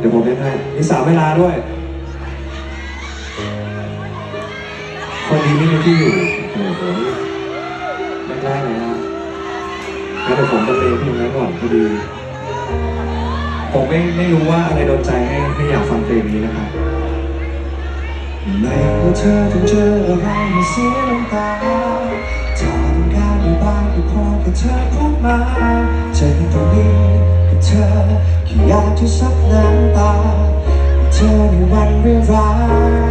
เดี๋ยวผมเล่นให้มีสามเวลาด้วย คนนี้ไม่มีที่อยู่โอ้โหแรกๆเลยนะงั้นเดี๋ยวผมบรรเลงเพลงนั้นก่อนพอดี ผมไม่ไม่รู้ว่าอะไรโดนใจให้ให้อยากฟังเพลงนี้นะครับไม่ว่าเธอต้องเจออะไรมาเสียน้ำตาถ้าต้องการได้บ้างก็ขอแค่เธอพูดมาฉันตรงนี้ เธอแค่อยากจะซับน้ำตาเธอในวันเวลา